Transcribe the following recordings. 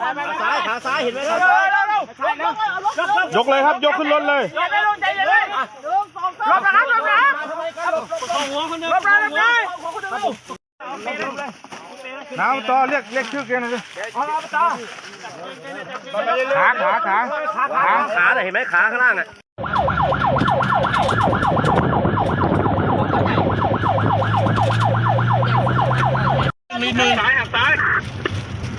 ขาซ้ายขาซ้ายเห็นไหมครับยกเลยครับยกขึ้นรถเลยรถนะครับรถนะครับของหัวคนเดิมรถนะรถนะน้ำต่อเรียกเรียกชื่อแกหน่อยสิเอาเอาต่อขาขาขาขาขาเห็นไหมขาข้างล่างอะนิดนึงซ้ายหักซ้าย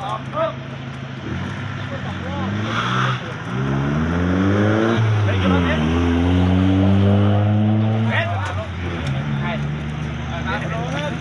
สองครึ่งไปกิโลเมตรเมตรไปน้ำโลเมตร